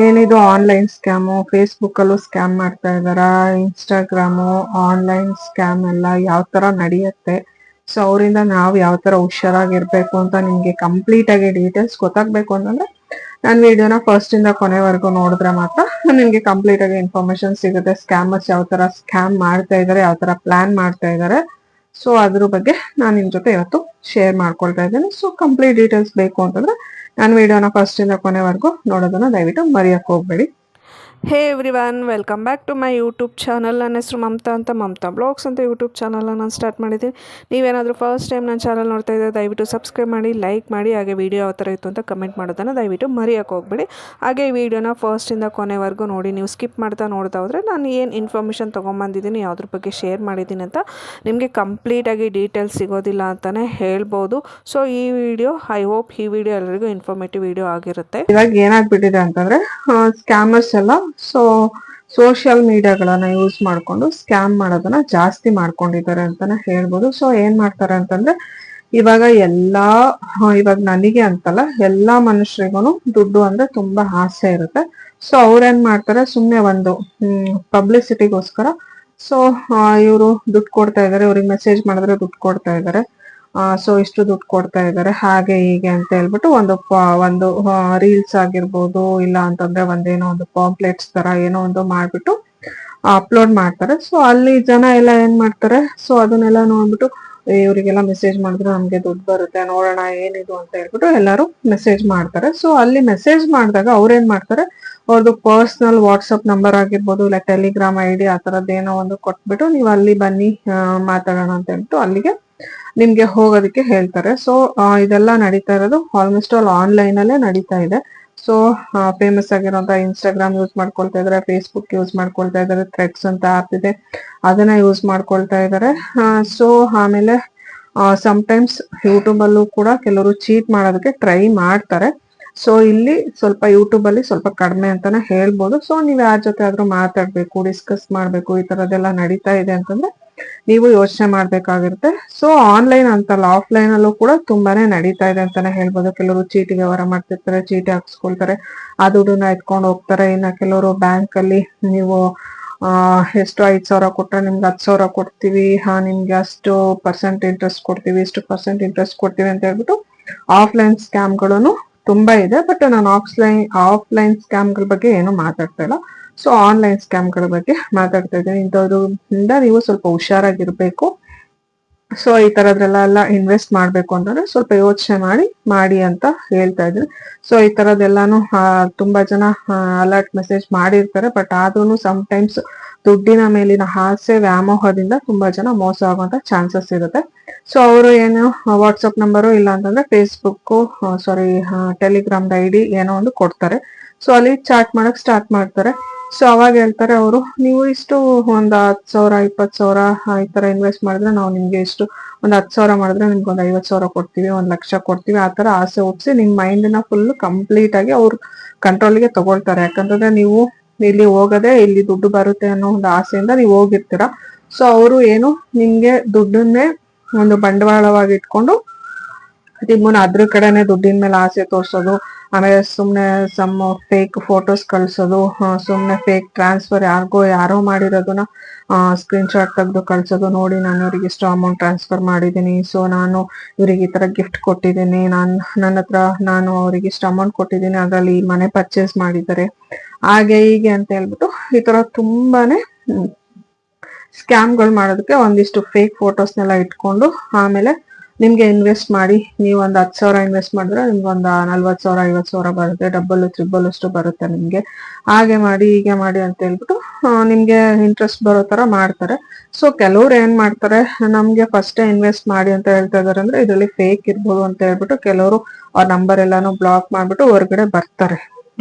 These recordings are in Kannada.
ಏನಿದು ಆನ್ಲೈನ್ ಸ್ಕ್ಯಾಮು ಫೇಸ್ಬುಕ್ ಅಲ್ಲೂ ಸ್ಕ್ಯಾಮ್ ಮಾಡ್ತಾ ಇದಾರ ಇನ್ಸ್ಟಾಗ್ರಾಮು ಆನ್ಲೈನ್ ಸ್ಕ್ಯಾಮ್ ಎಲ್ಲ ಯಾವ ತರ ನಡೆಯುತ್ತೆ? ಸೊ ಅವರಿಂದ ನಾವು ಯಾವ ತರ ಹುಷಾರಾಗಿರ್ಬೇಕು ಅಂತ ನಿಮ್ಗೆ ಕಂಪ್ಲೀಟ್ ಆಗಿ ಡೀಟೇಲ್ಸ್ ಗೊತ್ತಾಗ್ಬೇಕು ಅಂತಂದ್ರೆ, ನಾನು ವಿಡಿಯೋನ ಫಸ್ಟ್ ಇಂದ ಕೊನೆವರೆಗೂ ನೋಡಿದ್ರೆ ಮಾತ್ರ ನಿಮ್ಗೆ ಕಂಪ್ಲೀಟ್ ಆಗಿ ಇನ್ಫಾರ್ಮೇಶನ್ ಸಿಗುತ್ತೆ. ಸ್ಕ್ಯಾಮರ್ಸ್ ಯಾವ ತರ ಸ್ಕ್ಯಾಮ್ ಮಾಡ್ತಾ ಇದಾರೆ, ಯಾವ ತರ ಪ್ಲಾನ್ ಮಾಡ್ತಾ ಇದಾರೆ. ಸೊ ಅದ್ರ ಬಗ್ಗೆ ನಾನು ನಿಮ್ ಜೊತೆ ಇವತ್ತು ಶೇರ್ ಮಾಡ್ಕೊಳ್ತಾ ಇದ್ದೇನೆ. ಸೊ ಕಂಪ್ಲೀಟ್ ಡೀಟೇಲ್ಸ್ ಬೇಕು ಅಂತಂದ್ರೆ ನಾನು ವಿಡಿಯೋನ ಫಸ್ಟ್ ಇಂದ ಕೊನೆವರೆಗೂ ನೋಡೋದನ್ನ ದಯವಿಟ್ಟು ಮರೆಯಕ್ಕೆ ಹೋಗ್ಬೇಡಿ. Hey everyone welcome back to my YouTube channel. ನನ್ನ ಹೆಸರು ಮಮತಾ ಅಂತ, ಮಮತಾ ಬ್ಲಾಗ್ಸ್ ಅಂತ ಯೂಟ್ಯೂಬ್ ಚಾನಲನ್ನು ನಾನು ಸ್ಟಾರ್ಟ್ ಮಾಡಿದ್ದೀನಿ. ನೀವೇನಾದರೂ ಫಸ್ಟ್ ಟೈಮ್ ನನ್ನ ಚಾನಲ್ ನೋಡ್ತಾ ಇದ್ದರೆ ದಯವಿಟ್ಟು ಸಬ್ಸ್ಕ್ರೈಬ್ ಮಾಡಿ, ಲೈಕ್ ಮಾಡಿ, ಹಾಗೆ ವೀಡಿಯೋ ಯಾವ ಥರ ಇತ್ತು ಅಂತ ಕಮೆಂಟ್ ಮಾಡೋದನ್ನು ದಯವಿಟ್ಟು ಮರೆಯೋಕ್ಕೆ ಹೋಗ್ಬೇಡಿ. ಹಾಗೆ ಈ ವಿಡಿಯೋನ ಫಸ್ಟಿಂದ ಕೊನೆವರೆಗೂ ನೋಡಿ, ನೀವು ಸ್ಕಿಪ್ ಮಾಡ್ತಾ ನೋಡ್ತಾ ಹೋದರೆ ನಾನು ಏನು ಇನ್ಫಾರ್ಮೇಷನ್ ತೊಗೊಂಬಂದಿದ್ದೀನಿ, ಯಾವುದ್ರ ಬಗ್ಗೆ ಶೇರ್ ಮಾಡಿದ್ದೀನಿ ಅಂತ ನಿಮಗೆ ಕಂಪ್ಲೀಟಾಗಿ ಡೀಟೇಲ್ಸ್ ಸಿಗೋದಿಲ್ಲ ಅಂತಲೇ ಹೇಳ್ಬೋದು. ಸೊ ಈ ವಿಡಿಯೋ, ಐ ಹೋಪ್ ಈ ವಿಡಿಯೋ ಎಲ್ಲರಿಗೂ ಇನ್ಫಾರ್ಮೇಟಿವ್ ವಿಡಿಯೋ ಆಗಿರುತ್ತೆ. ಇವಾಗ ಏನಾಗ್ಬಿಟ್ಟಿದೆ ಅಂತಂದರೆ ಸ್ಕ್ಯಾಮರ್ಸ್ ಎಲ್ಲ ಸೊ ಸೋಷಿಯಲ್ ಮೀಡಿಯಾಗಳನ್ನ ಯೂಸ್ ಮಾಡ್ಕೊಂಡು ಸ್ಕ್ಯಾಮ್ ಮಾಡೋದನ್ನ ಜಾಸ್ತಿ ಮಾಡ್ಕೊಂಡಿದ್ದಾರೆ ಅಂತಾನೆ ಹೇಳ್ಬೋದು. ಸೊ ಏನ್ ಮಾಡ್ತಾರೆ ಅಂತಂದ್ರೆ, ಇವಾಗ ಎಲ್ಲಾ ಇವಾಗ ನನಗೆ ಅಂತಲ್ಲ, ಎಲ್ಲಾ ಮನುಷ್ಯರಿಗೂ ದುಡ್ಡು ಅಂದ್ರೆ ತುಂಬಾ ಆಸೆ ಇರುತ್ತೆ. ಸೊ ಅವ್ರೇನ್ ಮಾಡ್ತಾರೆ ಸುಮ್ಮನೆ ಒಂದು ಪಬ್ಲಿಸಿಟಿಗೋಸ್ಕರ ಸೊ ಇವರು ದುಡ್ಡು ಕೊಡ್ತಾ ಇದಾರೆ, ಇವ್ರಿಗೆ ಮೆಸೇಜ್ ಮಾಡಿದ್ರೆ ದುಡ್ಡು ಕೊಡ್ತಾ ಇದಾರೆ. ಸೊ ಇಷ್ಟು ದುಡ್ಡು ಕೊಡ್ತಾ ಇದ್ದಾರೆ ಹಾಗೆ ಹೀಗೆ ಅಂತ ಹೇಳ್ಬಿಟ್ಟು ಒಂದು ಒಂದು ರೀಲ್ಸ್ ಆಗಿರ್ಬೋದು, ಇಲ್ಲ ಅಂತಂದ್ರೆ ಒಂದೇನೋ ಒಂದು ಪಾಂಪ್ಲೆಟ್ಸ್ ತರ ಏನೋ ಒಂದು ಮಾಡ್ಬಿಟ್ಟು ಅಪ್ಲೋಡ್ ಮಾಡ್ತಾರೆ. ಸೊ ಅಲ್ಲಿ ಜನ ಎಲ್ಲ ಏನ್ ಮಾಡ್ತಾರೆ? ಸೊ ಅದನ್ನೆಲ್ಲ ನೋಡ್ಬಿಟ್ಟು ಇವರಿಗೆಲ್ಲ ಮೆಸೇಜ್ ಮಾಡಿದ್ರೆ ನಮ್ಗೆ ದುಡ್ಡು ಬರುತ್ತೆ, ನೋಡೋಣ ಏನಿದು ಅಂತ ಹೇಳ್ಬಿಟ್ಟು ಎಲ್ಲರೂ ಮೆಸೇಜ್ ಮಾಡ್ತಾರೆ. ಸೊ ಅಲ್ಲಿ ಮೆಸೇಜ್ ಮಾಡಿದಾಗ ಅವ್ರೇನ್ ಮಾಡ್ತಾರೆ? ಅವ್ರದ್ದು ಪರ್ಸನಲ್ ವಾಟ್ಸಪ್ ನಂಬರ್ ಆಗಿರ್ಬೋದು, ಇಲ್ಲ ಟೆಲಿಗ್ರಾಮ್ ಐ ಡಿ ಆ ಥರದ್ದು ಏನೋ ಒಂದು ಕೊಟ್ಬಿಟ್ಟು ನೀವು ಅಲ್ಲಿ ಬನ್ನಿ ಮಾತಾಡೋಣ ಅಂತ ಹೇಳ್ಬಿಟ್ಟು ಅಲ್ಲಿಗೆ ನಿಮ್ಗೆ ಹೋಗೋದಕ್ಕೆ ಹೇಳ್ತಾರೆ. ಸೊ ಇದೆಲ್ಲ ನಡೀತಾ ಇರೋದು ಆಲ್ಮೋಸ್ಟ್ ಆಲ್ ಆನ್ಲೈನ್ ಅಲ್ಲೇ ನಡೀತಾ ಇದೆ. ಸೊ ಫೇಮಸ್ ಆಗಿರೋಂತ ಇನ್ಸ್ಟಾಗ್ರಾಮ್ ಯೂಸ್ ಮಾಡ್ಕೊಳ್ತಾ ಇದಾರೆ ಫೇಸ್ಬುಕ್ ಯೂಸ್ ಮಾಡ್ಕೊಳ್ತಾ ಇದಾರೆ ಥ್ರೆಡ್ಸ್ ಅಂತ ಆಪ್ ಇದೆ. ಅದನ್ನ ಯೂಸ್ ಮಾಡ್ಕೊಳ್ತಾ ಇದಾರೆ ಸೊ ಆಮೇಲೆ ಟೈಮ್ಸ್ ಯೂಟ್ಯೂಬ್ ಅಲ್ಲೂ ಕೂಡ ಕೆಲವರು ಚೀಟ್ ಮಾಡೋದಕ್ಕೆ ಟ್ರೈ ಮಾಡ್ತಾರೆ. ಸೊ ಇಲ್ಲಿ ಸ್ವಲ್ಪ ಯೂಟ್ಯೂಬ್ ಅಲ್ಲಿ ಸ್ವಲ್ಪ ಕಡಿಮೆ ಅಂತಾನೆ ಹೇಳ್ಬೋದು. ಸೊ ನೀವ್ ಯಾರ ಜೊತೆ ಆದ್ರೂ ಮಾತಾಡ್ಬೇಕು ಡಿಸ್ಕಸ್ ಮಾಡ್ಬೇಕು, ಈ ತರದೆಲ್ಲ ನಡೀತಾ ಇದೆ ಅಂತಂದ್ರೆ ನೀವು ಯೋಚನೆ ಮಾಡ್ಬೇಕಾಗಿರುತ್ತೆ ಸೊ ಆನ್ಲೈನ್ ಅಂತಲ್ಲ ಆಫ್ಲೈನ್ ಅಲ್ಲೂ ಕೂಡ ತುಂಬಾನೇ ನಡೀತಾ ಇದೆ ಅಂತಾನೆ ಹೇಳ್ಬೋದು. ಕೆಲವರು ಚೀಟಿ ವ್ಯವಹಾರ ಮಾಡ್ತಿರ್ತಾರೆ, ಚೀಟಿ ಹಾಕ್ಸ್ಕೊಳ್ತಾರೆ. ಆ ದುಡ್ಡನ್ನ ಎತ್ಕೊಂಡು ಹೋಗ್ತಾರೆ. ಇನ್ನ ಕೆಲವರು ಬ್ಯಾಂಕ್ ಅಲ್ಲಿ ನೀವು ಎಷ್ಟು ಐದ್ ಸಾವಿರ ಕೊಟ್ರೆ ನಿಮ್ಗೆ ಹತ್ತು ಸಾವಿರ ಕೊಡ್ತೀವಿ. ಹಾ, ನಿಮ್ಗೆ ಅಷ್ಟು ಪರ್ಸೆಂಟ್ ಇಂಟ್ರೆಸ್ಟ್ ಕೊಡ್ತೀವಿ, ಇಷ್ಟು ಪರ್ಸೆಂಟ್ ಇಂಟ್ರೆಸ್ಟ್ ಕೊಡ್ತೀವಿ ಅಂತ ಹೇಳ್ಬಿಟ್ಟು ಆಫ್ಲೈನ್ ಸ್ಕ್ಯಾಮ್ಗಳನ್ನು ತುಂಬಾ ಇದೆ. ಬಟ್ ನಾನು ಆಫ್ಲೈನ್ ಆಫ್ಲೈನ್ ಸ್ಕ್ಯಾಮ್ಗಳ ಬಗ್ಗೆ ಏನು ಮಾತಾಡ್ತಾ ಇಲ್ಲ. ಸೊ ಆನ್ಲೈನ್ ಸ್ಕ್ಯಾಮ್ಗಳ ಬಗ್ಗೆ ಮಾತಾಡ್ತಾ ಇದ್ದೀನಿ. ಇಂಥದ್ರಿಂದ ನೀವು ಸ್ವಲ್ಪ ಹುಷಾರಾಗಿರ್ಬೇಕು. ಸೊ ಈ ತರದ್ರೆಲ್ಲ ಇನ್ವೆಸ್ಟ್ ಮಾಡ್ಬೇಕು ಅಂತಂದ್ರೆ ಸ್ವಲ್ಪ ಯೋಚನೆ ಮಾಡಿ ಮಾಡಿ ಅಂತ ಹೇಳ್ತಾ ಇದ್ದೀನಿ. ಸೊ ಈ ತರದೆಲ್ಲಾನು ತುಂಬಾ ಜನ ಅಲರ್ಟ್ ಮೆಸೇಜ್ ಮಾಡಿರ್ತಾರೆ. ಬಟ್ ಆದ್ರೂ ಟೈಮ್ಸ್ ದುಡ್ಡಿನ ಮೇಲಿನ ಆಸೆ ವ್ಯಾಮೋಹದಿಂದ ತುಂಬಾ ಜನ ಮೋಸ ಆಗುವಂತ ಚಾನ್ಸಸ್ ಇರುತ್ತೆ. ಸೊ ಅವರು ಏನು ವಾಟ್ಸಪ್ ನಂಬರು ಇಲ್ಲ ಅಂತಂದ್ರೆ Facebook sorry Telegram I D ಏನೋ ಒಂದು ಕೊಡ್ತಾರೆ. ಸೊ ಅಲ್ಲಿ ಚಾಟ್ ಮಾಡಕ್ ಸ್ಟಾರ್ಟ್ ಮಾಡ್ತಾರೆ. ಸೊ ಅವಾಗ ಹೇಳ್ತಾರೆ ಅವರು, ನೀವು ಇಷ್ಟು ಒಂದು ಹತ್ತು ಸಾವಿರ, ಇಪ್ಪತ್ತು ಸಾವಿರ ಈ ತರ ಇನ್ವೆಸ್ಟ್ ಮಾಡಿದ್ರೆ ನಾವು ನಿಮ್ಗೆ ಇಷ್ಟು ಒಂದು ಹತ್ತು ಸಾವಿರ ಮಾಡಿದ್ರೆ ನಿಮ್ಗೆ ಒಂದು ಐವತ್ತು ಸಾವಿರ ಕೊಡ್ತೀವಿ, ಒಂದು ಲಕ್ಷ ಕೊಡ್ತೀವಿ. ಆ ತರ ಆಸೆ ಹುಟ್ಟಿಸಿ ನಿಮ್ ಮೈಂಡ್ನ ಫುಲ್ ಕಂಪ್ಲೀಟ್ ಆಗಿ ಅವ್ರು ಕಂಟ್ರೋಲ್ಗೆ ತಗೊಳ್ತಾರೆ. ಯಾಕಂತಂದ್ರೆ ನೀವು ಇಲ್ಲಿ ಹೋಗದೆ ಇಲ್ಲಿ ದುಡ್ಡು ಬರುತ್ತೆ ಅನ್ನೋ ಒಂದು ಆಸೆಯಿಂದ ನೀವು ಹೋಗಿರ್ತೀರ. ಸೊ ಅವರು ಏನು ನಿಮ್ಗೆ ದುಡ್ಡನ್ನೇ ಒಂದು ಬಂಡವಾಳವಾಗಿ ಇಟ್ಕೊಂಡು ನಿಮ್ಮನ್ನ ಅದ್ರ ಕಡೆನೆ ದುಡ್ಡಿನ ಮೇಲೆ ಆಸೆ ತೋರ್ಸೋದು ಆಮೇಲೆ ಸುಮ್ನೆ ಸಮ್ ಫೇಕ್ ಫೋಟೋಸ್ ಕಳ್ಸೋದು ಸುಮ್ಮನೆ ಫೇಕ್ ಟ್ರಾನ್ಸ್ಫರ್ ಯಾರಿಗೋ ಯಾರೋ ಮಾಡಿರೋದನ್ನ ಸ್ಕ್ರೀನ್ ಶಾಟ್ ತೆಗೆದು ಕಳ್ಸೋದು ನೋಡಿ ನಾನು ಇವ್ರಿಗೆ ಇಷ್ಟು ಅಮೌಂಟ್ ಟ್ರಾನ್ಸ್ಫರ್ ಮಾಡಿದ್ದೀನಿ. ಸೊ ನಾನು ಇವರಿಗೆ ಈ ಥರ ಗಿಫ್ಟ್ ಕೊಟ್ಟಿದ್ದೀನಿ. ನಾನು, ನನ್ನ ಹತ್ರ ನಾನು ಅವರಿಗೆ ಇಷ್ಟು ಅಮೌಂಟ್ ಕೊಟ್ಟಿದ್ದೀನಿ. ಅದರಲ್ಲಿ ಮನೆ ಪರ್ಚೇಸ್ ಮಾಡಿದ್ದಾರೆ. ಹಾಗೆ ಹೀಗೆ ಅಂತ ಹೇಳ್ಬಿಟ್ಟು ಈ ತರ ತುಂಬಾನೇ ಸ್ಕ್ಯಾಮ್ಗಳು ಮಾಡೋದಕ್ಕೆ ಒಂದಿಷ್ಟು ಫೇಕ್ ಫೋಟೋಸ್ನೆಲ್ಲ ಇಟ್ಕೊಂಡು ಆಮೇಲೆ ನಿಮ್ಗೆ ಇನ್ವೆಸ್ಟ್ ಮಾಡಿ, ನೀವು ಒಂದು ಹತ್ತು ಸಾವಿರ ಇನ್ವೆಸ್ಟ್ ಮಾಡಿದ್ರೆ ನಿಮ್ಗೆ ಒಂದು ನಲ್ವತ್ತು ಸಾವಿರ, ಐವತ್ತು ಸಾವಿರ ಬರುತ್ತೆ ಡಬಲ್ ತ್ರಿಬಲ್ ಅಷ್ಟು ಬರುತ್ತೆ ನಿಮ್ಗೆ. ಹಾಗೆ ಮಾಡಿ, ಹೀಗೆ ಮಾಡಿ ಅಂತ ಹೇಳ್ಬಿಟ್ಟು ನಿಮ್ಗೆ ಇಂಟ್ರೆಸ್ಟ್ ಬರೋ ತರ ಮಾಡ್ತಾರೆ. ಸೊ ಕೆಲವ್ರು ಏನ್ ಮಾಡ್ತಾರೆ, ನಮ್ಗೆ ಫಸ್ಟ್ ಇನ್ವೆಸ್ಟ್ ಮಾಡಿ ಅಂತ ಹೇಳ್ತಾ ಇದಾರೆ ಅಂದ್ರೆ ಇದರಲ್ಲಿ ಫೇಕ್ ಇರ್ಬೋದು ಅಂತ ಹೇಳ್ಬಿಟ್ಟು ಕೆಲವರು ಅವ್ರ ನಂಬರ್ ಎಲ್ಲಾನು ಬ್ಲಾಕ್ ಮಾಡ್ಬಿಟ್ಟು ಹೊರಗಡೆ ಬರ್ತಾರೆ,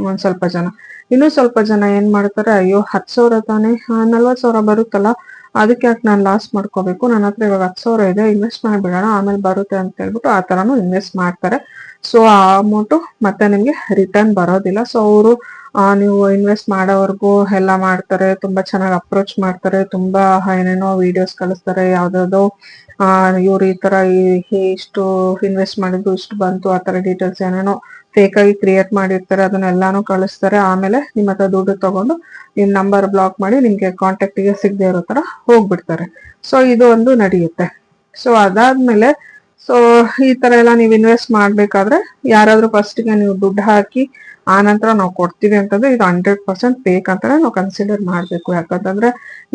ಒಂದ್ ಸ್ವಲ್ಪ ಜನ. ಇನ್ನು ಸ್ವಲ್ಪ ಜನ ಏನ್ ಮಾಡ್ತಾರೆ, ಅಯ್ಯೋ ಹತ್ತು ಸಾವಿರ ತಾನೇ ನಲ್ವತ್ತು ಸಾವಿರ ಬರುತ್ತಲ್ಲ ಅದಕ್ಕೆ ಯಾಕೆ ನಾನು ಲಾಸ್ ಮಾಡ್ಕೋಬೇಕು? ನನ್ನ ಹತ್ರ ಇವಾಗ ಹತ್ತು ಸಾವಿರ ಇದೆ ಇನ್ವೆಸ್ಟ್ ಮಾಡ್ಬಿಡೋಣ, ಆಮೇಲೆ ಬರುತ್ತೆ ಅಂತ ಹೇಳ್ಬಿಟ್ಟು ಆ ಥರನೂ ಇನ್ವೆಸ್ಟ್ ಮಾಡ್ತಾರೆ. ಸೊ ಆ ಅಮೌಂಟು ಮತ್ತೆ ನಿಮ್ಗೆ ರಿಟರ್ನ್ ಬರೋದಿಲ್ಲ. ಸೊ ಅವರು ನೀವು ಇನ್ವೆಸ್ಟ್ ಮಾಡೋವರೆಗೂ ಎಲ್ಲ ಮಾಡ್ತಾರೆ, ತುಂಬಾ ಚೆನ್ನಾಗಿ ಅಪ್ರೋಚ್ ಮಾಡ್ತಾರೆ, ತುಂಬಾ ಏನೇನೋ ವಿಡಿಯೋಸ್ ಕಳಿಸ್ತಾರೆ ಯಾವ್ದಾದ್ರು ಇವ್ರು ಈ ಈ ಇಷ್ಟು ಇನ್ವೆಸ್ಟ್ ಮಾಡಿದ್ರು, ಇಷ್ಟು ಬಂತು, ಆ ತರ ಡೀಟೇಲ್ಸ್ ಏನೇನೋ ಫೇಕ್ ಆಗಿ ಕ್ರಿಯೇಟ್ ಮಾಡಿರ್ತಾರೆ, ಅದನ್ನೆಲ್ಲಾನು ಕಳಿಸ್ತಾರೆ. ಆಮೇಲೆ ನಿಮ್ಮ ಹತ್ರ ದುಡ್ಡು ತಗೊಂಡು ನಿಮ್ ನಂಬರ್ ಬ್ಲಾಕ್ ಮಾಡಿ ನಿಮ್ಗೆ ಕಾಂಟ್ಯಾಕ್ಟ್ಗೆ ಸಿಗದೆ ಇರೋ ತರ ಹೋಗ್ಬಿಡ್ತಾರೆ. ಸೊ ಇದು ಒಂದು ನಡೆಯುತ್ತೆ. ಸೊ ಅದಾದ್ಮೇಲೆ ಸೊ ಈ ತರ ಎಲ್ಲ ನೀವು ಇನ್ವೆಸ್ಟ್ ಮಾಡ್ಬೇಕಾದ್ರೆ ಯಾರಾದ್ರೂ ಫಸ್ಟ್ಗೆ ನೀವು ದುಡ್ಡು ಹಾಕಿ ಆ ನಂತರ ನಾವು ಕೊಡ್ತೀವಿ ಅಂತಂದ್ರೆ ಇದು ಹಂಡ್ರೆಡ್ ಪರ್ಸೆಂಟ್ ಫೇಕ್ ಅಂತಾನೆ ನಾವು ಕನ್ಸಿಡರ್ ಮಾಡ್ಬೇಕು. ಯಾಕಂತಂದ್ರೆ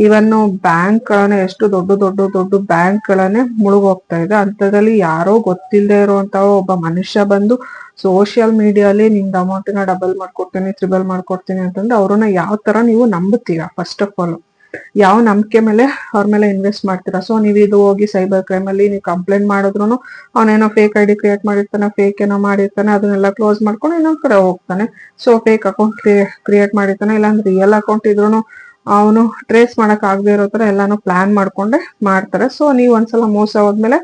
ಇವನ್ ಬ್ಯಾಂಕ್ ಗಳನ್ನ ಎಷ್ಟು ದೊಡ್ಡ ದೊಡ್ಡ ದೊಡ್ಡ ಬ್ಯಾಂಕ್ ಗಳನ್ನೇ ಮುಳುಗೋಗ್ತಾ ಇದೆ. ಅಂಥದ್ರಲ್ಲಿ ಯಾರೋ ಗೊತ್ತಿಲ್ಲದೆ ಇರುವಂತ ಒಬ್ಬ ಮನುಷ್ಯ ಬಂದು ಸೋಷಿಯಲ್ ಮೀಡಿಯಾಲಿ ನಿಮ್ದು ಅಮೌಂಟ್ನ ಡಬಲ್ ಮಾಡ್ಕೊಡ್ತೀನಿ ತ್ರಿಬಲ್ ಮಾಡ್ಕೊಡ್ತೀನಿ ಅಂತಂದ್ರೆ ಅವ್ರನ್ನ ಯಾವ ತರ ನೀವು ನಂಬುತ್ತೀರಾ ಫಸ್ಟ್ ಆಫ್ ಆಲ್ ಯಾವ ನಂಬಿಕೆ ಮೇಲೆ ಅವ್ರ ಮೇಲೆ ಇನ್ವೆಸ್ಟ್ ಮಾಡ್ತೀರಾ? ಸೊ ನೀವು ಇದು ಹೋಗಿ ಸೈಬರ್ ಕ್ರೈಮ್ ಅಲ್ಲಿ ನೀವು ಕಂಪ್ಲೇಂಟ್ ಮಾಡಿದ್ರು ಅವನೇನೋ ಫೇಕ್ ಐ ಡಿ ಕ್ರಿಯೇಟ್ ಮಾಡಿರ್ತಾನೆ ಫೇಕ್ ಏನೋ ಮಾಡಿರ್ತಾನೆ, ಅದನ್ನೆಲ್ಲ ಕ್ಲೋಸ್ ಮಾಡ್ಕೊಂಡು ಇನ್ನೊಂದ್ ಕಡೆ ಹೋಗ್ತಾನೆ. ಸೊ ಫೇಕ್ ಅಕೌಂಟ್ ಕ್ರಿಯೇಟ್ ಮಾಡಿರ್ತಾನೆ, ಇಲ್ಲಾಂದ್ರೆ ರಿಯಲ್ ಅಕೌಂಟ್ ಇದ್ರು ಅವನು ಟ್ರೇಸ್ ಮಾಡಕ್ ಆಗದೆ ಇರೋ ತರ ಎಲ್ಲಾನು ಪ್ಲಾನ್ ಮಾಡ್ಕೊಂಡೆ ಮಾಡ್ತಾರೆ. ಸೊ ನೀವು ಒಂದ್ಸಲ ಮೋಸ ಹೋದ್ಮೇಲೆ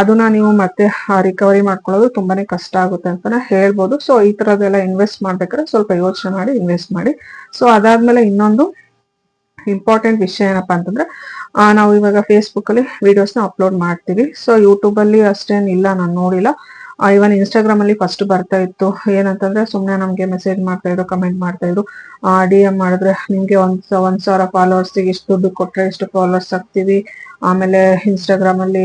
ಅದನ್ನ ನೀವು ಮತ್ತೆ ರಿಕವರಿ ಮಾಡ್ಕೊಳ್ಳೋದು ತುಂಬಾನೇ ಕಷ್ಟ ಆಗುತ್ತೆ ಅಂತಾನೆ ಹೇಳ್ಬೋದು. ಸೊ ಈ ತರದೆಲ್ಲ ಇನ್ವೆಸ್ಟ್ ಮಾಡ್ಬೇಕಾದ್ರೆ ಸ್ವಲ್ಪ ಯೋಚನೆ ಮಾಡಿ ಇನ್ವೆಸ್ಟ್ ಮಾಡಿ. ಸೊ ಅದಾದ್ಮೇಲೆ ಇನ್ನೊಂದು ಇಂಪಾರ್ಟೆಂಟ್ ವಿಷಯ ಏನಪ್ಪಾ ಅಂತಂದ್ರೆ ನಾವು ಇವಾಗ ಫೇಸ್ಬುಕ್ ಅಲ್ಲಿ ವಿಡಿಯೋಸ್ನ ಅಪ್ಲೋಡ್ ಮಾಡ್ತೀವಿ. ಸೊ ಯೂಟ್ಯೂಬ್ ಅಲ್ಲಿ ಅಷ್ಟೇನು ಇಲ್ಲ, ನಾನು ನೋಡಿಲ್ಲ. ಇವನ್ ಇನ್ಸ್ಟಾಗ್ರಾಮ್ ಅಲ್ಲಿ ಫಸ್ಟ್ ಬರ್ತಾ ಇತ್ತು. ಏನಂತಂದ್ರೆ, ಸುಮ್ನೆ ನಮ್ಗೆ ಮೆಸೇಜ್ ಮಾಡ್ತಾ ಇದ್ರು ಕಮೆಂಟ್ ಮಾಡ್ತಾ ಇದ್ರು. ಡಿ ಎಂ ಮಾಡಿದ್ರೆ, ನಿಮ್ಗೆ ಒಂದ್ ಒಂದ್ ಸಾವಿರ ಫಾಲೋವರ್ಸ್ ಇಷ್ಟು ದುಡ್ಡು ಕೊಟ್ರೆ ಇಷ್ಟು ಫಾಲೋವರ್ಸ್ ಆಗ್ತೀವಿ. ಆಮೇಲೆ ಇನ್ಸ್ಟಾಗ್ರಾಮ್ ಅಲ್ಲಿ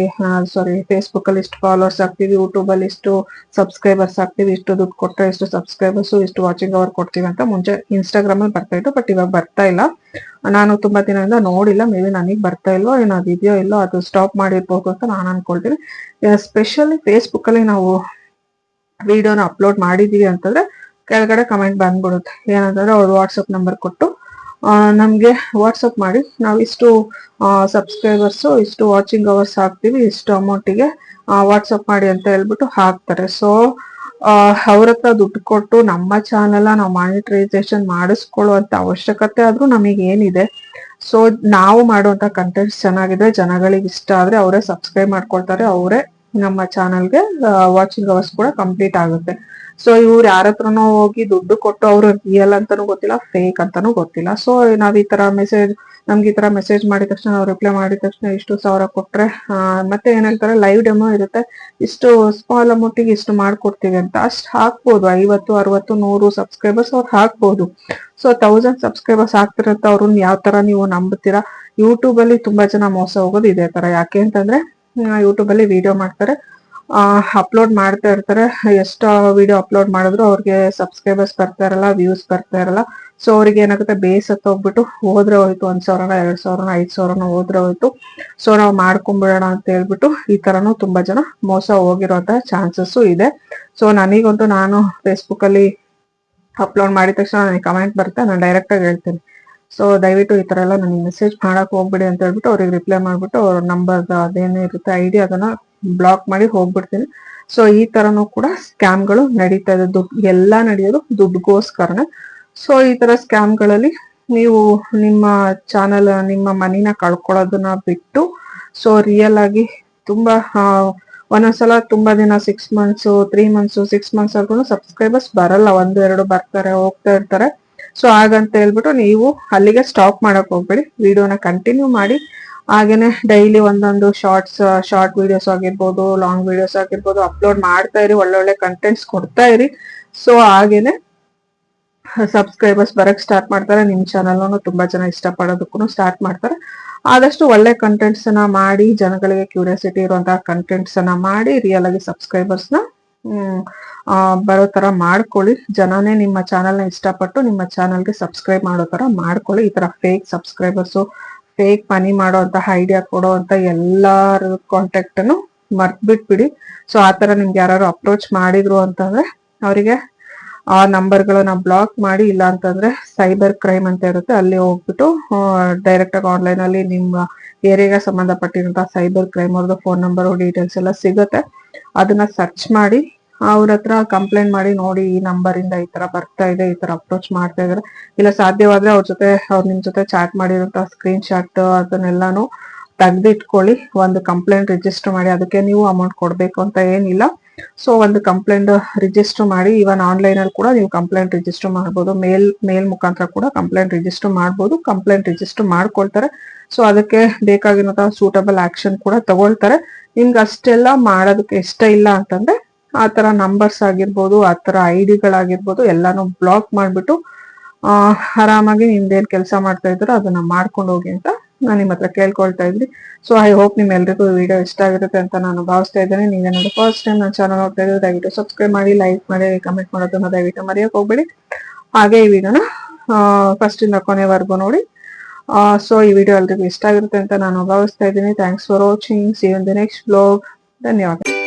ಸಾರಿ ಫೇಸ್ಬುಕ್ ಅಲ್ಲಿ ಇಷ್ಟು ಫಾಲೋವರ್ಸ್ ಆಗ್ತೀವಿ ಯೂಟ್ಯೂಬ್ ಅಲ್ಲಿ ಇಷ್ಟು ಸಬ್ಸ್ಕ್ರೈಬರ್ಸ್ ಆಗ್ತೀವಿ, ಇಷ್ಟು ದುಡ್ಡು ಕೊಟ್ಟರೆ ಇಷ್ಟು ಸಬ್ಸ್ಕ್ರೈಬರ್ಸ್ ಇಷ್ಟು ವಾಚಿಂಗ್ ಅವರ್ ಕೊಡ್ತೀವಿ ಅಂತ ಮುಂಚೆ ಇನ್ಸ್ಟಾಗ್ರಾಮ್ ಅಲ್ಲಿ ಬರ್ತಾ ಇತ್ತು ಬಟ್ ಇವಾಗ ಬರ್ತಾ ಇಲ್ಲ. ನಾನು ತುಂಬಾ ದಿನದಿಂದ ನೋಡಿಲ್ಲ ಮೇ ಬಿ ನನಗೆ ಬರ್ತಾ ಇಲ್ವೋ, ಏನೋ ಅದು ಇದೆಯೋ ಇಲ್ಲೋ ಅದು ಸ್ಟಾಪ್ ಮಾಡಿರ್ಬೋದು ಅಂತ ನಾನು ಅನ್ಕೊಳ್ತೀನಿ. ಸ್ಪೆಷಲಿ ಫೇಸ್ಬುಕ್ ಅಲ್ಲಿ ನಾವು ವಿಡಿಯೋನ ಅಪ್ಲೋಡ್ ಮಾಡಿದೀವಿ ಅಂತಂದ್ರೆ, ಕೆಳಗಡೆ ಕಮೆಂಟ್ ಬಂದ್ಬಿಡುತ್ತೆ. ಏನಂತಂದ್ರೆ ಅವ್ರು ವಾಟ್ಸಪ್ ನಂಬರ್ ಕೊಟ್ಟು ನಮ್ಗೆ ವಾಟ್ಸಪ್ ಮಾಡಿ. ನಾವು ಇಷ್ಟು ಸಬ್ಸ್ಕ್ರೈಬರ್ಸು ಇಷ್ಟು ವಾಚಿಂಗ್ ಅವರ್ಸ್ ಹಾಕ್ತೀವಿ, ಇಷ್ಟು ಅಮೌಂಟಿಗೆ ವಾಟ್ಸಪ್ ಮಾಡಿ ಅಂತ ಹೇಳ್ಬಿಟ್ಟು ಹಾಕ್ತಾರೆ. ಸೊ ಅವ್ರ ಹತ್ರ ದುಡ್ಡು ಕೊಟ್ಟು ನಮ್ಮ ಚಾನೆಲ್ ನಾವು ಮಾನಿಟರೈಸೇಷನ್ ಮಾಡಿಸ್ಕೊಳ್ಳುವಂತ ಅವಶ್ಯಕತೆ ಆದ್ರೂ ನಮಗೆ ಏನಿದೆ. ಸೊ ನಾವು ಮಾಡುವಂತ ಕಂಟೆಂಟ್ಸ್ ಚೆನ್ನಾಗಿದೆ, ಜನಗಳಿಗೆ ಇಷ್ಟ ಆದ್ರೆ ಅವರೇ ಸಬ್ಸ್ಕ್ರೈಬ್ ಮಾಡ್ಕೊಳ್ತಾರೆ, ಅವರೇ ನಮ್ಮ ಚಾನಲ್ಗೆ ವಾಚಿಂಗ್ ಅವರ್ಸ್ ಕೂಡ ಕಂಪ್ಲೀಟ್ ಆಗುತ್ತೆ. ಸೊ ಇವ್ರು ಯಾರ ಹತ್ರನೋ ಹೋಗಿ ದುಡ್ಡು ಕೊಟ್ಟು ಅವರು ರಿಯಲ್ ಅಂತಾನೂ ಗೊತ್ತಿಲ್ಲ ಫೇಕ್ ಅಂತಾನೂ ಗೊತ್ತಿಲ್ಲ. ಸೊ ನಾವ್ ಈ ತರ ಮೆಸೇಜ್ ನಮ್ಗೆ ಈ ತರ ಮೆಸೇಜ್ ಮಾಡಿದ ತಕ್ಷಣ, ನಾವು ರಿಪ್ಲೈ ಮಾಡಿದ ತಕ್ಷಣ ಇಷ್ಟು ಸಾವಿರ ಕೊಟ್ರೆ ಮತ್ತೆ ಏನ್ ಹೇಳ್ತಾರೆ ಲೈವ್ ಡೆಮೋ ಇರುತ್ತೆ. ಇಷ್ಟು ಸ್ಮಾಲ್ ಅಮೌಂಟಿಗೆ ಇಷ್ಟು ಮಾಡ್ಕೊಡ್ತೀವಿ ಅಂತ. ಅಷ್ಟ್ ಹಾಕ್ಬೋದು, ಐವತ್ತು, ಅರವತ್ತು, ನೂರು ಸಬ್ಸ್ಕ್ರೈಬರ್ಸ್ ಅವ್ರು ಹಾಕ್ಬೋದು. ಸೊ ತೌಸಂಡ್ ಸಬ್ಸ್ಕ್ರೈಬರ್ಸ್ ಆಗ್ತಿರತ್ತ, ಅವ್ರನ್ನ ಯಾವ ತರ ನೀವು ನಂಬುತ್ತೀರಾ? ಯೂಟ್ಯೂಬ್ ಅಲ್ಲಿ ತುಂಬಾ ಜನ ಮೋಸ ಹೋಗೋದು ಇದೇ ತರ. ಯಾಕೆ ಅಂತಂದ್ರೆ ಯೂಟ್ಯೂಬ್ ಅಲ್ಲಿ ವಿಡಿಯೋ ಮಾಡ್ತಾರೆ. ಅಪ್ಲೋಡ್ ಮಾಡ್ತಾ ಇರ್ತಾರೆ. ಎಷ್ಟು ವಿಡಿಯೋ ಅಪ್ಲೋಡ್ ಮಾಡಿದ್ರು ಅವ್ರಿಗೆ ಸಬ್ಸ್ಕ್ರೈಬರ್ಸ್ ಬರ್ತಾ ಇರಲ್ಲ ವ್ಯೂಸ್ ಬರ್ತಾ ಇರಲ್ಲ. ಸೊ ಅವ್ರಿಗೆ ಏನಾಗುತ್ತೆ? ಬೇಸ್ ಹೋಗ್ಬಿಟ್ಟು ಹೋದ್ರೆ ಹೋಯ್ತು, ಒಂದ್ ಸಾವಿರನ, ಎರಡ್ ಸಾವಿರನ, ಐದ್ ಸಾವಿರನ ಹೋದ್ರೆ ಹೋಯ್ತು. ಸೊ ನಾವು ಮಾಡ್ಕೊಂಡ್ಬಿಡೋಣ ಅಂತ ಹೇಳ್ಬಿಟ್ಟು ಈ ತರನು ತುಂಬಾ ಜನ ಮೋಸ ಹೋಗಿರುವಂತಹ ಚಾನ್ಸಸ್ ಇದೆ. ಸೊ ನನಗಂತೂ ನಾನು ಫೇಸ್ಬುಕ್ ಅಲ್ಲಿ ಅಪ್ಲೋಡ್ ಮಾಡಿದ ತಕ್ಷಣ ನನಗೆ ಕಮೆಂಟ್ ಬರುತ್ತೆ, ನಾನು ಡೈರೆಕ್ಟ್ ಆಗಿ ಹೇಳ್ತೀನಿ. ಸೊ ದಯವಿಟ್ಟು ಈ ತರ ಎಲ್ಲ ನನಗೆ ಮೆಸೇಜ್ ಮಾಡಕ್ ಹೋಗ್ಬಿಡಿ ಅಂತ ಹೇಳ್ಬಿಟ್ಟು ಅವ್ರಿಗೆ ರಿಪ್ಲೈ ಮಾಡ್ಬಿಟ್ಟು ಅವ್ರ ನಂಬರ್ ಅದೇನೇ ಇರುತ್ತೆ ಐ ಡಿ ಅದನ್ನು ಬ್ಲಾಕ್ ಮಾಡಿ ಹೋಗ್ಬಿಡ್ತೀನಿ. ಸೊ ಈ ತರನು ಕೂಡ ಸ್ಕ್ಯಾಮ್ಗಳು ನಡೀತಾ ಇದೆ. ದುಡ್ಡು, ಎಲ್ಲ ನಡೆಯೋದು ದುಡ್ಡುಗೋಸ್ಕರನೇ. ಸೊ ಈ ತರ ಸ್ಕ್ಯಾಮ್ಗಳಲ್ಲಿ ನೀವು ನಿಮ್ಮ ಚಾನಲ್ ನಿಮ್ಮ ಮನಿನ ಕಳ್ಕೊಳ್ಳೋದನ್ನ ಬಿಟ್ಟು ಸೊ ರಿಯಲ್ ಆಗಿ ತುಂಬಾ ಒಂದೊಂದ್ಸಲ ತುಂಬಾ ದಿನ six months three months six months ಆದ್ರೂ ಸಬ್ಸ್ಕ್ರೈಬರ್ಸ್ ಬರಲ್ಲ. ಒಂದು ಎರಡು ಬರ್ತಾರೆ, ಹೋಗ್ತಾ ಇರ್ತಾರೆ. ಸೊ ಹಾಗಂತ ಹೇಳ್ಬಿಟ್ಟು ನೀವು ಅಲ್ಲಿಗೆ ಸ್ಟಾಪ್ ಮಾಡಕ್ ಹೋಗ್ಬೇಡಿ. ವಿಡಿಯೋನ ಕಂಟಿನ್ಯೂ ಮಾಡಿ. ಹಾಗೇನೆ ಡೈಲಿ ಒಂದೊಂದು ಶಾರ್ಟ್ಸ್ ಶಾರ್ಟ್ ವಿಡಿಯೋಸ್ ಆಗಿರ್ಬೋದು ಲಾಂಗ್ ವಿಡಿಯೋಸ್ ಆಗಿರ್ಬೋದು ಅಪ್ಲೋಡ್ ಮಾಡ್ತಾ ಇರಿ. ಒಳ್ಳೊಳ್ಳೆ ಕಂಟೆಂಟ್ಸ್ ಕೊಡ್ತಾ ಇರಿ. ಸೊ ಹಾಗೇನೆ ಸಬ್ಸ್ಕ್ರೈಬರ್ಸ್ ಬರಕ್ ಸ್ಟಾರ್ಟ್ ಮಾಡ್ತಾರೆ. ನಿಮ್ ಚಾನಲ್ ತುಂಬಾ ಜನ ಇಷ್ಟಪಡೋದಕ್ಕೂ ಸ್ಟಾರ್ಟ್ ಮಾಡ್ತಾರೆ. ಆದಷ್ಟು ಒಳ್ಳೆ ಕಂಟೆಂಟ್ಸ್ ಅನ್ನ ಮಾಡಿ, ಜನಗಳಿಗೆ ಕ್ಯೂರಿಯಾಸಿಟಿ ಇರುವಂತಹ ಕಂಟೆಂಟ್ಸ್ ಅನ್ನ ಮಾಡಿ ರಿಯಲ್ ಆಗಿ ಸಬ್ಸ್ಕ್ರೈಬರ್ಸ್ ಬರೋ ತರ ಮಾಡ್ಕೊಳ್ಳಿ. ಜನನೇ ನಿಮ್ಮ ಚಾನೆಲ್ನ ಇಷ್ಟಪಟ್ಟು ನಿಮ್ಮ ಚಾನಲ್ಗೆ ಸಬ್ಸ್ಕ್ರೈಬ್ ಮಾಡೋ ತರ ಮಾಡ್ಕೊಳ್ಳಿ. ಈ ತರ ಫೇಕ್ ಸಬ್ಸ್ಕ್ರೈಬರ್ಸ್ ಫೇಕ್ ಮನಿ ಮಾಡುವಂತಹ ಐಡಿಯಾ ಕೊಡುವಂತ ಎಲ್ಲಾರ ಕಾಂಟ್ಯಾಕ್ಟ್ ಅನ್ನು ಮರ್ತ್ ಬಿಟ್ಬಿಡಿ ಸೊ ಆತರ ನಿಮ್ಗೆ ಯಾರು ಅಪ್ರೋಚ್ ಮಾಡಿದ್ರು ಅಂತಂದ್ರೆ ಅವರಿಗೆ ಆ ನಂಬರ್ಗಳನ್ನ ಬ್ಲಾಕ್ ಮಾಡಿ, ಇಲ್ಲ ಅಂತಂದ್ರೆ ಸೈಬರ್ ಕ್ರೈಮ್ ಅಂತ ಇರುತ್ತೆ, ಅಲ್ಲಿ ಹೋಗ್ಬಿಟ್ಟು ಡೈರೆಕ್ಟ್ ಆಗಿ ಆನ್ಲೈನ್ ಅಲ್ಲಿ ನಿಮ್ಮ ಏರಿಯಾಗೆ ಸಂಬಂಧಪಟ್ಟಿರುವಂತಹ ಸೈಬರ್ ಕ್ರೈಮ್ ಅವ್ರದ್ದು ಫೋನ್ ನಂಬರ್ ಡೀಟೇಲ್ಸ್ ಎಲ್ಲ ಸಿಗುತ್ತೆ. ಅದನ್ನ ಸರ್ಚ್ ಮಾಡಿ ಅವ್ರ ಹತ್ರ ಕಂಪ್ಲೇಂಟ್ ಮಾಡಿ ನೋಡಿ ಈ ನಂಬರ್ ಇಂದ ಈ ತರ ಬರ್ತಾ ಇದೆ, ಈ ತರ ಅಪ್ರೋಚ್ ಮಾಡ್ತಾ ಇದಾರೆ. ಇಲ್ಲ, ಸಾಧ್ಯವಾದ್ರೆ ಅವ್ರ ಜೊತೆ, ಅವ್ರ ನಿಮ್ ಜೊತೆ ಚಾಟ್ ಮಾಡಿರೋ ಸ್ಕ್ರೀನ್ ಶಾಟ್ ಅದನ್ನೆಲ್ಲಾನು ತೆಗ್ದಿಟ್ಕೊಳ್ಳಿ. ಒಂದು ಕಂಪ್ಲೇಂಟ್ ರಿಜಿಸ್ಟರ್ ಮಾಡಿ, ಅದಕ್ಕೆ ನೀವು ಅಮೌಂಟ್ ಕೊಡ್ಬೇಕು ಅಂತ ಏನಿಲ್ಲ. ಸೊ ಒಂದು ಕಂಪ್ಲೇಂಟ್ ರಿಜಿಸ್ಟರ್ ಮಾಡಿ ಇವನ್ ಆನ್ಲೈನ್ ಅಲ್ಲಿ ಕೂಡ ನೀವು ಕಂಪ್ಲೇಂಟ್ ರಿಜಿಸ್ಟರ್ ಮಾಡ್ಬೋದು. ಮೇಲ್ ಮೇಲ್ ಮುಖಾಂತರ ಕೂಡ ಕಂಪ್ಲೇಂಟ್ ರಿಜಿಸ್ಟರ್ ಮಾಡ್ಬೋದು. ಕಂಪ್ಲೇಂಟ್ ರಿಜಿಸ್ಟರ್ ಮಾಡ್ಕೊಳ್ತಾರೆ. ಸೊ ಅದಕ್ಕೆ ಬೇಕಾಗಿರೋ ಸೂಟಬಲ್ ಆಕ್ಷನ್ ಕೂಡ ತಗೊಳ್ತಾರೆ. ನಿಮ್ಗೆ ಅಷ್ಟೆಲ್ಲ ಮಾಡೋದಕ್ಕೆ ಇಷ್ಟ ಇಲ್ಲ ಅಂತಂದ್ರೆ ಆ ಥರ ನಂಬರ್ಸ್ ಆಗಿರ್ಬೋದು, ಆ ಥರ ಐ ಡಿಗಳಾಗಿರ್ಬೋದು ಎಲ್ಲಾನು ಬ್ಲಾಕ್ ಮಾಡಿಬಿಟ್ಟು ಆರಾಮಾಗಿ ನಿಮ್ದೇನ್ ಕೆಲಸ ಮಾಡ್ತಾ ಇದ್ದೀರೋ ಅದನ್ನ ಮಾಡ್ಕೊಂಡು ಹೋಗಿ ಅಂತ ನಾನು ನಿಮ್ಮ ಹತ್ರ ಕೇಳ್ಕೊಳ್ತಾ ಇದ್ರಿ ಸೊ ಐ ಹೋಪ್ ನಿಮ್ಮೆಲ್ಲರಿಗೂ ವಿಡಿಯೋ ಇಷ್ಟ ಆಗಿರುತ್ತೆ ಅಂತ ನಾನು ಭಾವಿಸ್ತಾ ಇದ್ದೇನೆ. ನೀವೇನಾದ್ರು ಫಸ್ಟ್ ಟೈಮ್ ನನ್ನ ಚಾನಲ್ ನೋಡ್ತಾ ಇದ್ರೆ ದಯವಿಟ್ಟು ಸಬ್ಸ್ಕ್ರೈಬ್ ಮಾಡಿ ಲೈಕ್ ಮಾಡಿ ಕಮೆಂಟ್ ಮಾಡೋದನ್ನ ದಯವಿಟ್ಟು ಮರೆಯೋಕೆ ಹೋಗ್ಬೇಡಿ. ಹಾಗೆ ಈ ವಿಡಿಯೋನ ಫಸ್ಟ್ ಇಂದ ಕೊನೆವರೆಗೂ ನೋಡಿ. ಸೊ ಈ ವಿಡಿಯೋ ಎಲ್ರಿಗೂ ಇಷ್ಟ ಆಗಿರುತ್ತೆ ಅಂತ ನಾನು ಭಾವಿಸ್ತಾ ಇದ್ದೀನಿ. Thanks for watching see in the next vlog ಧನ್ಯವಾದ.